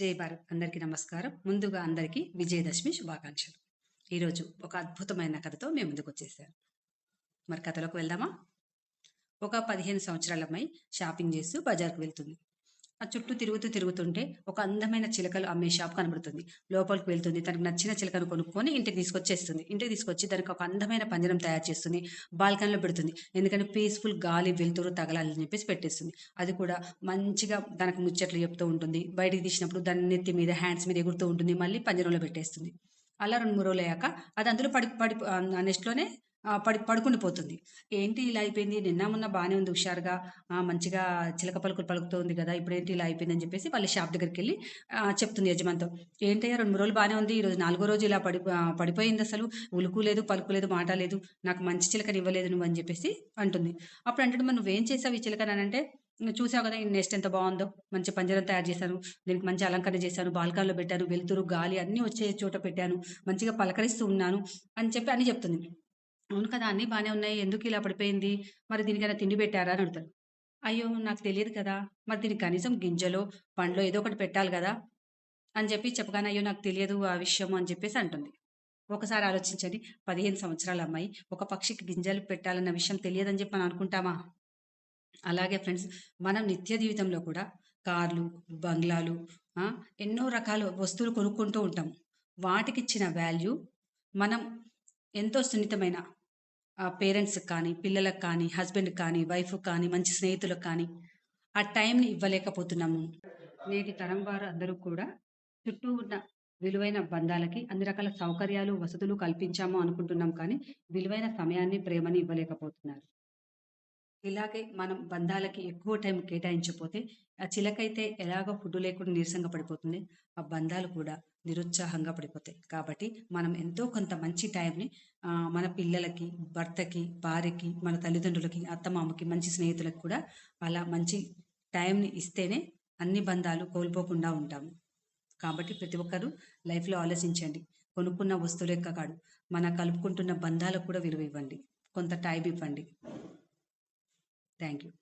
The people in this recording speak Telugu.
జై భారత్. అందరికీ నమస్కారం. ముందుగా అందరికీ విజయదశమి శుభాకాంక్షలు. ఈరోజు ఒక అద్భుతమైన కథతో మేము ముందుకు వచ్చేసాను మరి కథలోకి వెళ్దామా? ఒక పదిహేను సంవత్సరాల అమ్మాయి షాపింగ్ చేస్తూ బజార్కు వెళ్తుంది. ఆ చుట్టూ తిరుగుతూ తిరుగుతుంటే ఒక అందమైన చిలకలు అమ్మే షాప్ కనబడుతుంది. లోపలికి వెళ్తుంది. తనకు నచ్చిన చిలకను కొనుక్కొని ఇంటికి తీసుకొచ్చేస్తుంది. ఇంటికి తీసుకొచ్చి దానికి ఒక అందమైన పంజరం తయారు చేస్తుంది. బాల్కనీలో పెడుతుంది. ఎందుకంటే పీస్ఫుల్ గాలి వెలుతురు తగలాలని చెప్పేసి పెట్టేస్తుంది. అది కూడా మంచిగా తనకు ముచ్చట్లు చెప్తూ ఉంటుంది. బయటికి తీసినప్పుడు దాని నెత్తి మీద హ్యాండ్స్ మీద ఎగురుతూ ఉంటుంది. మళ్ళీ పంజరంలో పెట్టేస్తుంది. అలా రెండు మూడు రోజులు అయ్యాక అది అందులో పడి పడి నెక్స్ట్లోనే పడి పడుకుని పోతుంది. ఏంటి ఇలా అయిపోయింది? నిన్న మొన్న బాగానే ఉంది హుషారుగా. మంచిగా చిలక పలుకులు పలుకుతుంది కదా ఇప్పుడు ఏంటి ఇలా అయిపోయిందని చెప్పేసి వాళ్ళ షాప్ దగ్గరికి వెళ్ళి చెప్తుంది యజమానితో. ఏంటయ్యా రెండు మూడు రోజులు బాగానే ఉంది ఈరోజు నాలుగో రోజు ఇలా పడి పడిపోయింది అసలు. ఉలుకు లేదు పలుకు లేదు మాట లేదు. నాకు మంచి చిలకని ఇవ్వలేదు నువ్వు అని చెప్పేసి అంటుంది. అప్పుడు అంటే మరి నువ్వేం చేసావు ఈ చిలకని? అంటే చూసావు కదా ఈ నెస్ట్ ఎంత బాగుందో. మంచి పంజరం తయారు చేశాను దీనికి మంచి అలంకరణ చేశాను బాల్కాన్లో పెట్టాను వెలుతురు గాలి అన్నీ వచ్చే చోట పెట్టాను. మంచిగా పలకరిస్తూ ఉన్నాను అని చెప్పి అని చెప్తుంది. అవును కదా! అన్నీ బాగానే ఉన్నాయి. ఎందుకు ఇలా పడిపోయింది? మరి దీనికైనా తిండి పెట్టారా? అని అడుగుతారు. అయ్యో! నాకు తెలియదు కదా! మరి దీనికి కనీసం గింజలో పండ్లో ఏదో ఒకటి పెట్టాలి కదా! అని చెప్పి చెప్పగానే అయ్యో! నాకు తెలియదు ఆ విషయం అని చెప్పేసి అంటుంది. ఒకసారి ఆలోచించండి. పదిహేను సంవత్సరాల అమ్మాయి ఒక పక్షికి గింజలు పెట్టాలన్న విషయం తెలియదని చెప్పి మనం అనుకుంటామా? అలాగే ఫ్రెండ్స్ మనం నిత్య జీవితంలో కూడా కార్లు బంగ్లాలు ఎన్నో రకాల వస్తువులు కొనుక్కుంటూ ఉంటాం. వాటికి ఇచ్చిన వాల్యూ మనం ఎంతో సున్నితమైన పేరెంట్స్కి కానీ పిల్లలకు కానీ హస్బెండ్కి కానీ వైఫ్ కానీ మంచి స్నేహితులకు కానీ ఆ టైంని ఇవ్వలేకపోతున్నాము. నేటి తరం వారు అందరూ కూడా చుట్టూ ఉన్న విలువైన బంధాలకి అన్ని రకాల సౌకర్యాలు వసతులు కల్పించాము అనుకుంటున్నాం కానీ విలువైన సమయాన్ని ప్రేమని ఇవ్వలేకపోతున్నారు. ఇలాగే మనం బంధాలకి ఎక్కువ టైం కేటాయించకపోతే ఆ చిలకైతే ఎలాగో ఫుడ్ లేకుండా నీరసంగా పడిపోతుంది. ఆ బంధాలు కూడా నిరుత్సాహంగా పడిపోతాయి. కాబట్టి మనం ఎంతో కొంత మంచి టైంని మన పిల్లలకి భర్తకి భార్యకి మన తల్లిదండ్రులకి అత్తమామకి మంచి స్నేహితులకు కూడా అలా మంచి టైంని ఇస్తేనే అన్ని బంధాలు కోల్పోకుండా ఉంటాము. కాబట్టి ప్రతి ఒక్కరూ లైఫ్లో ఆలోచించండి. కొనుక్కున్న వస్తువులు కాదు మన కలుపుకుంటున్న బంధాలకు కూడా విలువ ఇవ్వండి. కొంత టైం ఇవ్వండి. Thank you.